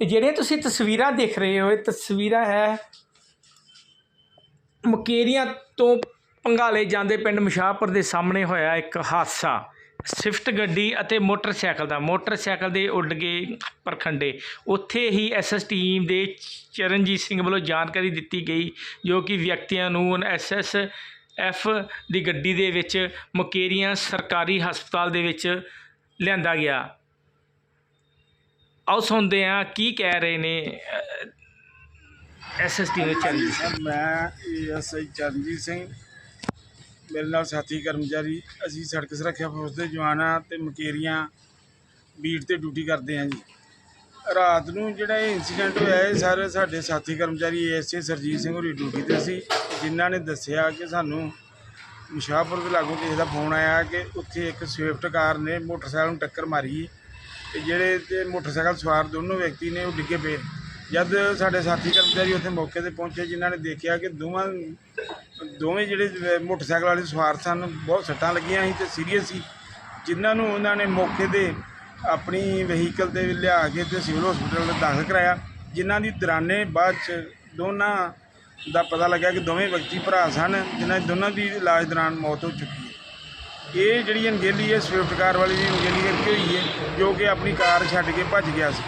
ਇਹ ਜਿਹੜੀਆਂ ਤੁਸੀਂ ਤਸਵੀਰਾਂ ਦੇਖ ਰਹੇ ਹੋ, ਇਹ ਤਸਵੀਰਾਂ ਹੈ ਮੁਕੇਰੀਆਂ ਤੋਂ ਪੰਗਾਲੇ ਜਾਂਦੇ ਪਿੰਡ ਮਸ਼ਾਹਪੁਰ ਦੇ ਸਾਹਮਣੇ ਹੋਇਆ ਇੱਕ ਹਾਦਸਾ। ਸਵਿਫਟ ਗੱਡੀ ਅਤੇ ਮੋਟਰਸਾਈਕਲ ਦਾ, ਮੋਟਰਸਾਈਕਲ ਦੇ ਉੱਡ ਗਏ ਪਰਖੰਡੇ। ਉੱਥੇ ਹੀ ਐਸਐਸ ਟੀਮ ਦੇ ਚਰਨਜੀਤ ਸਿੰਘ ਵੱਲੋਂ ਜਾਣਕਾਰੀ ਦਿੱਤੀ ਗਈ, ਜੋ ਕਿ ਵਿਅਕਤੀਆਂ ਨੂੰ ਐਸਐਸ ਐਫ ਦੀ ਗੱਡੀ ਦੇ ਵਿੱਚ ਮੁਕੇਰੀਆਂ ਸਰਕਾਰੀ ਹਸਪਤਾਲ ਦੇ ਵਿੱਚ ਲਿਆਂਦਾ ਗਿਆ। ਆਓ ਸੁਣਦੇ ਹਾਂ ਕੀ ਕਹਿ ਰਹੇ ਨੇ ਐਸਐਸ ਟੀਮ ਦੇ ਚਰਨਜੀਤ ਸਿੰਘ ਸਰ ਮੈਂ ਏਐਸਆਈ ਚਰਨਜੀਤ ਸਿੰਘ ਮੇਰੇ ਨਾਲ ਸਾਥੀ ਕਰਮਚਾਰੀ ਅਸੀਂ ਸੜਕ ਸੁਰੱਖਿਆ ਫੋਰਸ ਦੇ ਜਵਾਨ ਹਾਂ ਤੇ ਮਕੇਰੀਆਂ ਬੀਟ ਤੇ ਡਿਊਟੀ ਕਰਦੇ ਹਾਂ ਜੀ। ਰਾਤ ਨੂੰ ਜਿਹੜਾ ਇਹ ਇਨਸੀਡੈਂਟ ਹੋਇਆ ਇਹ ਸਾਰੇ ਸਾਡੇ ਸਾਥੀ ਕਰਮਚਾਰੀ ਏਐਸਏ ਸਰਜੀਤ ਸਿੰਘ ਹੋਰੀ ਡਿਊਟੀ ਤੇ ਸੀ ਜਿਨ੍ਹਾਂ ਨੇ ਦੱਸਿਆ ਕਿ ਸਾਨੂੰ ਮਸ਼ਾਹਪੁਰ ਦੇ ਲਾਗੋਂ ਕਿਸੇ ਦਾ ਫੋਨ ਆਇਆ ਕਿ ਉੱਥੇ ਇੱਕ ਸਵਿਫਟ ਕਾਰ ਨੇ ਮੋਟਰਸਾਈਕਲ ਨੂੰ ਟੱਕਰ ਮਾਰੀ। ਤੇ ਜਿਹੜੇ ਤੇ ਮੋਟਰਸਾਈਕਲ ਸਵਾਰ ਦੋਨੋਂ ਵਿਅਕਤੀ ਨੇ ਉਹ ਡਿੱਗੇ ਪਏ ਜਦ ਸਾਡੇ ਸਾਥੀ ਕਰਮਚਾਰੀ ਉੱਥੇ ਮੌਕੇ ਤੇ ਪਹੁੰਚੇ, ਜਿਨ੍ਹਾਂ ਨੇ ਦੇਖਿਆ ਕਿ ਦੋਵਾਂ ਦੋਵੇਂ ਜਿਹੜੇ ਮੋਟਰਸਾਈਕਲ ਵਾਲੇ ਸਵਾਰ ਸਨ, ਬਹੁਤ ਸੱਟਾਂ ਲੱਗੀਆਂ ਸੀ ਤੇ ਸੀਰੀਅਸ ਸੀ। ਜਿਨ੍ਹਾਂ ਨੂੰ ਉਹਨਾਂ ਨੇ ਮੌਕੇ ਤੇ ਆਪਣੀ ਵਹੀਕਲ ਤੇ ਲਿਆ ਕੇ ਤੇ ਸਿਵਲ ਹਸਪੀਟਲ ਵਿੱਚ ਦਾਖਲ ਕਰਾਇਆ, ਜਿਨ੍ਹਾਂ ਦੀ ਦਰਾਨੇ ਬਾਅਦ ਚ ਦੋਨਾਂ ਦਾ ਪਤਾ ਲੱਗਿਆ ਕਿ ਦੋਵੇਂ ਵਿਅਕਤੀ ਭਰਾ ਸਨ, ਜਿਨ੍ਹਾਂ, ਦੋਨਾਂ ਦੀ ਇਲਾਜ ਦੌਰਾਨ ਮੌਤ ਹੋ ਚੁੱਕੀ ਇਹ ਜਿਹੜੀ ਅਣਗਹਿਲੀ ਹੈ, ਸਵਿਫਟ ਕਾਰ ਵਾਲੀ ਦੀ ਅਣਗਹਿਲੀ ਕਰਕੇ ਹੋਈ ਹੈ, ਜੋ ਕਿ ਆਪਣੀ ਕਾਰ ਛੱਡ ਕੇ ਭੱਜ ਗਿਆ ਸੀ।